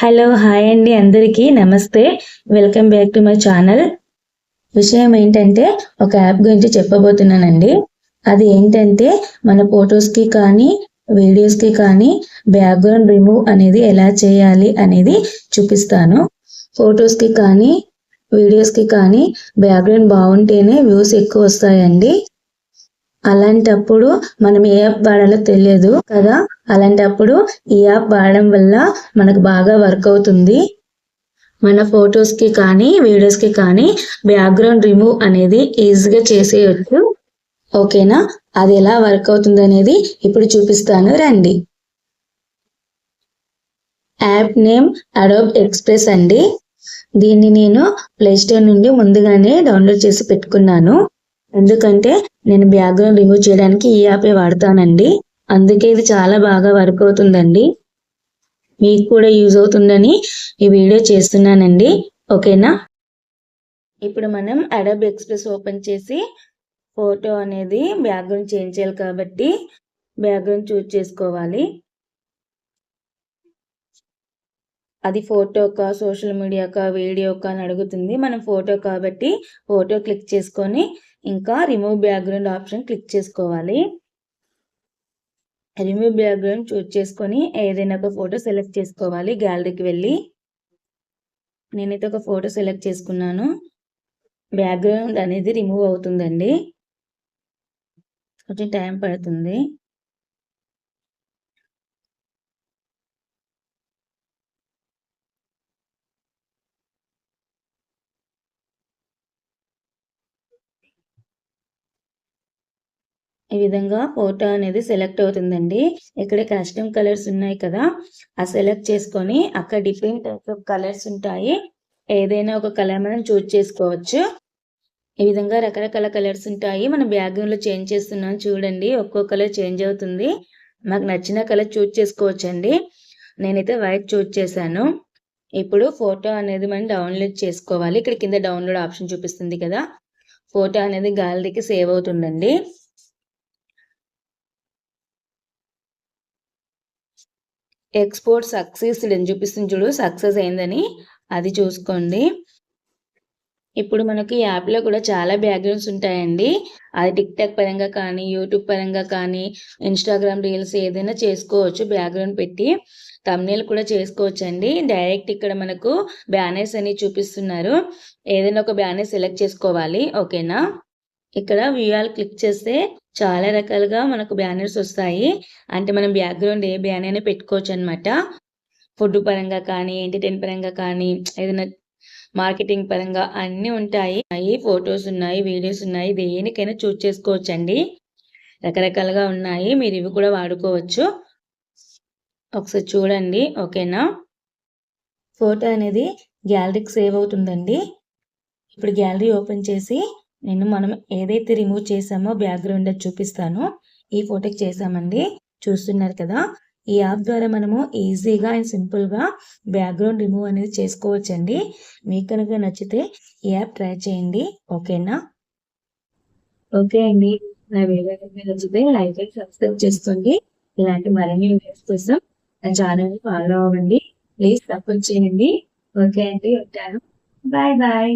Hello hi అండి అందరికీ. నమస్తే. Welcome back to my channel విషయం ఏంటంటే ఒక యాప్ గురించి చెప్పబోతున్నానండి. అది ఏంటంటే మన ఫొటోస్కి కానీ వీడియోస్కి కానీ బ్యాక్గ్రౌండ్ రిమూవ్ అనేది ఎలా చేయాలి అనేది చూపిస్తాను. ఫొటోస్కి కానీ వీడియోస్కి కానీ బ్యాక్గ్రౌండ్ బాగుంటేనే వ్యూస్ ఎక్కువ వస్తాయండి. అలాంటప్పుడు మనం ఏ యాప్ వాడాలో తెలియదు కదా. అలాంటప్పుడు ఈ యాప్ వాడడం వల్ల మనకు బాగా వర్క్ అవుతుంది. మన ఫొటోస్కి కానీ వీడియోస్కి కానీ బ్యాక్గ్రౌండ్ రిమూవ్ అనేది ఈజీగా చేసేయచ్చు. ఓకేనా? అది ఎలా వర్క్ అవుతుంది అనేది ఇప్పుడు చూపిస్తాను. రండి. యాప్ నేమ్ అడోబ్ ఎక్స్ప్రెస్ అండి. దీన్ని నేను ప్లేస్టోర్ నుండి ముందుగానే డౌన్లోడ్ చేసి పెట్టుకున్నాను. ఎందుకంటే నేను బ్యాక్గ్రౌండ్ రిమూవ్ చేయడానికి ఈ యాపే వాడతానండి. అందుకే ఇది చాలా బాగా వర్క్ అవుతుందండి. మీకు కూడా యూజ్ అవుతుందని ఈ వీడియో చేస్తున్నానండి. ఓకేనా? ఇప్పుడు మనం అడబ్ ఎక్స్ప్రెస్ ఓపెన్ చేసి ఫోటో అనేది బ్యాక్గ్రౌండ్ చేంజ్ చేయాలి కాబట్టి బ్యాక్గ్రౌండ్ చూజ్ చేసుకోవాలి. అది ఫోటోకా సోషల్ మీడియాకా వీడియోకా అని అడుగుతుంది. మనం ఫోటో కాబట్టి ఫోటో క్లిక్ చేసుకొని ఇంకా రిమూవ్ బ్యాక్గ్రౌండ్ ఆప్షన్ క్లిక్ చేసుకోవాలి. రిమూవ్ బ్యాక్గ్రౌండ్ చూజ్ చేసుకొని ఏదైనా ఒక ఫోటో సెలెక్ట్ చేసుకోవాలి గ్యాలరీకి వెళ్ళి. నేనైతే ఒక ఫోటో సెలెక్ట్ చేసుకున్నాను. బ్యాక్గ్రౌండ్ అనేది రిమూవ్ అవుతుందండి. కొంచెం టైం పడుతుంది. ఈ విధంగా ఫోటో అనేది సెలెక్ట్ అవుతుందండి. ఇక్కడ కస్టమ్ కలర్స్ ఉన్నాయి కదా ఆ సెలెక్ట్ చేసుకొని అక్కడ డిఫరెంట్ టైప్స్ ఆఫ్ కలర్స్ ఉంటాయి. ఏదైనా ఒక కలర్ మనం చూజ్ చేసుకోవచ్చు. ఈ విధంగా రకరకాల కలర్స్ ఉంటాయి. మనం బ్యాక్గ్రౌండ్లో చేంజ్ చేస్తున్నాం చూడండి ఒక్కో కలర్ చేంజ్ అవుతుంది. మాకు నచ్చిన కలర్ చూజ్ చేసుకోవచ్చండి. నేనైతే వైట్ చూజ్ చేశాను. ఇప్పుడు ఫోటో అనేది మనం డౌన్లోడ్ చేసుకోవాలి. ఇక్కడ కింద డౌన్లోడ్ ఆప్షన్ చూపిస్తుంది కదా. ఫోటో అనేది గ్యాలరీకి సేవ్ అవుతుందండి. ఎక్స్పోర్ట్ సక్సెస్ అని చూపిస్తుంది చూడు సక్సెస్ అయిందని. అది చూసుకోండి. ఇప్పుడు మనకి యాప్లో కూడా చాలా బ్యాక్గ్రౌండ్స్ ఉంటాయండి. అది టిక్ టాక్ పరంగా కానీ యూట్యూబ్ పరంగా కానీ ఇన్స్టాగ్రామ్ రీల్స్ ఏదైనా చేసుకోవచ్చు బ్యాక్గ్రౌండ్ పెట్టి. తమ్నేల్ కూడా చేసుకోవచ్చు అండి డైరెక్ట్ ఇక్కడ మనకు బ్యానర్స్ అని చూపిస్తున్నారు. ఏదైనా ఒక బ్యానర్ సెలెక్ట్ చేసుకోవాలి ఓకేనా ఇక్కడ వ్యూఆల్ క్లిక్ చేస్తే చాలా రకాలుగా మనకు బ్యానర్స్ వస్తాయి. అంటే మనం బ్యాక్గ్రౌండ్ ఏ బ్యానర్ అయినా పెట్టుకోవచ్చు అనమాట ఫుడ్ పరంగా కానీ ఎంటర్టైన్ పరంగా కానీ ఏదైనా మార్కెటింగ్ పరంగా అన్నీ ఉంటాయి. ఫొటోస్ ఉన్నాయి వీడియోస్ ఉన్నాయి. దేనికైనా చూస్ చేసుకోవచ్చు అండి రకరకాలుగా ఉన్నాయి. మీరు ఇవి కూడా వాడుకోవచ్చు. ఒకసారి చూడండి. ఓకేనా? ఫోటో అనేది గ్యాలరీకి సేవ్ అవుతుందండి. ఇప్పుడు గ్యాలరీ ఓపెన్ చేసి నేను మనం ఏదైతే రిమూవ్ చేసామో బ్యాక్గ్రౌండ్ చూపిస్తాను. ఈ ఫోటోకి చేసామండి చూస్తున్నారు కదా. ఈ యాప్ ద్వారా మనము ఈజీగా అండ్ సింపుల్గా బ్యాక్గ్రౌండ్ రిమూవ్ అనేది చేసుకోవచ్చండి. మీకు కనుక నచ్చితే ఈ యాప్ ట్రై చేయండి. ఓకేనా ఓకే అండి. నా వీడియో నచ్చితే లైక్ అండ్ సబ్స్క్రైబ్ చేసుకోండి. ఇలాంటి మరిన్ని వీడియోస్ కోసం నా ఛానల్ ఫాలో అవ్వండి. ప్లీజ్ సపోర్ట్ చేయండి. ఓకే అండి. ఉంటాను. Bye bye